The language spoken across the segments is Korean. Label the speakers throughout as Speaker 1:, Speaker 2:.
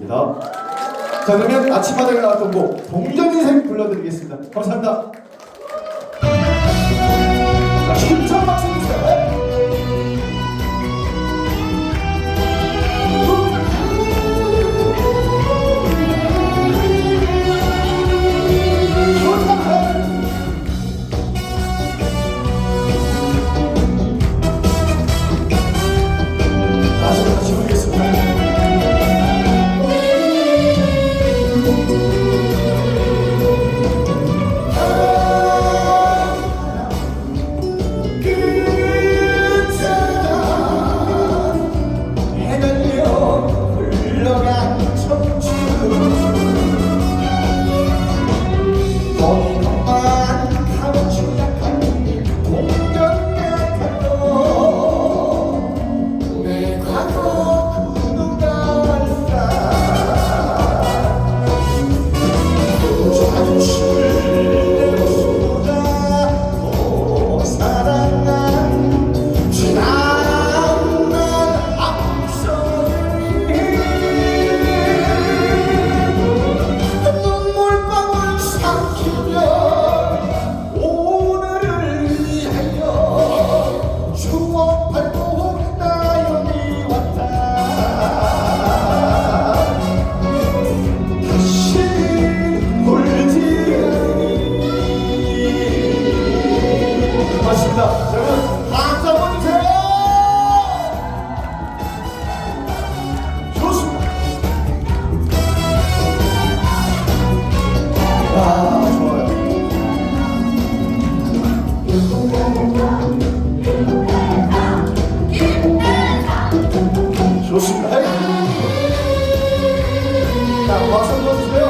Speaker 1: 들었습니다. 자 그러면 아침마당에 나왔던 곡 동전인생 불러드리겠습니다. 감사합니다. 맞습니다 여러분 박수 한번 주세요. 좋습니다. 아 좋아요. 좋습니다. 자 박수 한번 주세요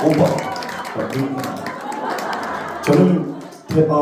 Speaker 1: 5번. 저는 대박. 어,